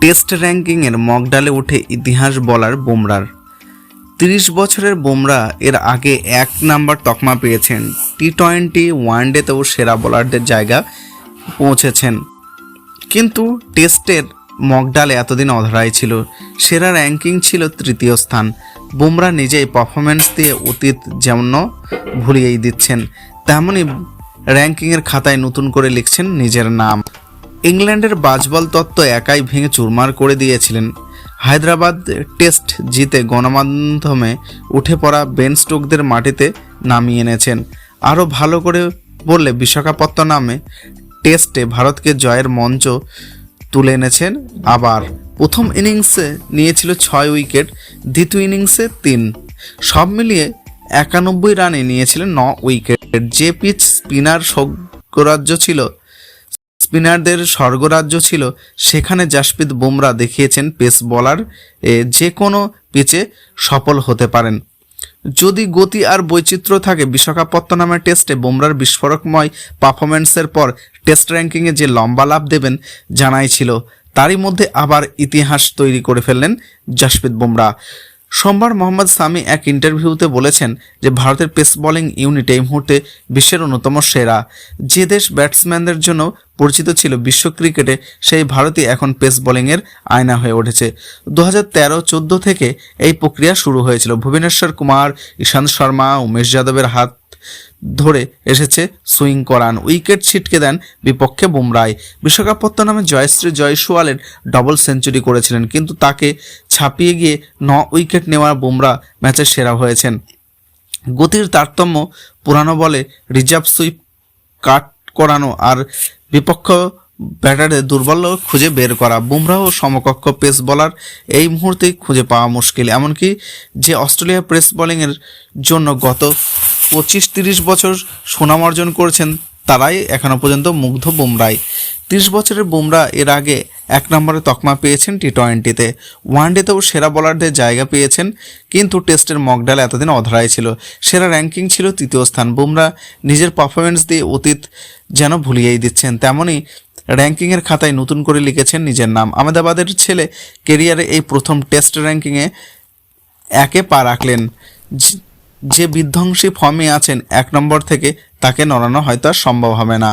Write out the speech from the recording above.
Test র্যাঙ্কিংয়ের মগডালে উঠে ইতিহাস বলার বুমরার। তিরিশ বছরের বুমরা এর আগে এক নাম্বার তকমা পেয়েছেন। টি টোয়েন্টি ওয়ানডেতেও সেরা বোলারদের জায়গা পৌঁছেছেন। কিন্তু টেস্টের মকডালে এতদিন অধরাই ছিল। সেরা র্যাঙ্কিং ছিল তৃতীয় স্থান। বুমরা নিজেই পারফরমেন্স দিয়ে অতীত যেমন ভুলিয়েই দিচ্ছেন তেমনই র্যাঙ্কিংয়ের খাতায় নতুন করে লিখছেন নিজের নাম। ইংল্যান্ডের বাজবল তত্ত্ব একাই ভেঙে চুরমার করে দিয়েছিলেন। হায়দ্রাবাদ টেস্ট জিতে গণমাধ্যমে উঠে পড়া বেন স্টোকদের মাটিতে নামিয়ে এনেছেন। আরও ভালো করে বললে বিশাখাপত্ত নামে টেস্টে ভারতকে জয়ের মঞ্চ তুলে এনেছেন আবার। প্রথম ইনিংসে নিয়েছিল ছয় উইকেট, দ্বিতীয় ইনিংসে তিন। সব মিলিয়ে একানব্বই রানে নিয়েছিলেন ন উইকেট। যে পিচ স্পিনার স্বর্গরাজ্য ছিল স্পিনারদের স্বর্গরাজ্য ছিল, সেখানে জাসপ্রীত বুমরা দেখিয়েছেন পেস বলার যে কোনো পিচে সফল হতে পারেন। যদি গতি আর বৈচিত্র্য থাকে বিশাখাপত্ত নামের টেস্টে বুমরার বিস্ফোরকময় পারফরমেন্সের পর টেস্ট র্যাঙ্কিংয়ে যে লম্বা লাভ দেবেন জানাই ছিল, তারই মধ্যে আবার ইতিহাস তৈরি করে ফেললেন জাসপ্রীত বুমরা। সোমবার মোহাম্মদ সামি এক ইন্টারভিউতে বলেছেন যে ভারতের পেস বোলিং ইউনিট এই মুহূর্তে বিশ্বের অন্যতম সেরা। যে দেশ ব্যাটসম্যানদের জন্য পরিচিত ছিল বিশ্ব ক্রিকেটে, সেই ভারতই এখন পেস বোলিংয়ের আয়না হয়ে উঠেছে। দু হাজার তেরো, চোদ্দ থেকে এই প্রক্রিয়া শুরু হয়েছিল। ভুবনেশ্বর কুমার, ঈশান্ত শর্মা, উমেশ যাদবের হাত ধরে এসেছে সুইং করান। উইকেট ছিটকে দেন বিপক্ষে বুমরায় বিশ্বকাপত্ত নামে জয়শ্রী জয়সওয়ালের ডবল সেঞ্চুরি করেছিলেন, কিন্তু তাকে ছাপিয়ে গিয়ে ন উইকেট নেওয়া বুমরা ম্যাচের সেরা হয়েছেন। গতির তারতম্য পুরানো বলে রিজার্ভ সুইপ কাট করানো আর বিপক্ষ ব্যাটারে দুর্বল খুঁজে বের করা। বুমরাহ ও সমকক্ষ পেস বলার এই মুহূর্তেই খুঁজে পাওয়া মুশকিল, এমনকি যে অস্ট্রেলিয়া প্রেস বোলিংয়ের জন্য গত পঁচিশ তিরিশ বছর সুনাম অর্জন করেছেন তারাই এখনও পর্যন্ত মুগ্ধ বুমরাই। তিরিশ বছরের বুমরা এর আগে এক নম্বরে তকমা পেয়েছেন টি টোয়েন্টিতে ওয়ানডেতেও সেরা বোলারদের জায়গা পেয়েছেন, কিন্তু টেস্টের মকডাল এতদিন অধরাই ছিল। সেরা র্যাঙ্কিং ছিল তৃতীয় স্থান। বুমরা নিজের পারফরমেন্স দিয়ে অতীত যেন ভুলিয়েই দিচ্ছেন। তেমনই র্যাঙ্কিংয়ের খাতায় নতুন করে লিখেছেন নিজের নাম। আহমেদাবাদের ছেলে কেরিয়ারে এই প্রথম টেস্ট র্যাঙ্কিংয়ে একে পা রাখলেন। যে বিধ্বংসী ফর্মে আছেন এক নম্বর থেকে তাকে নড়ানো হয়তো আর সম্ভব হবে না।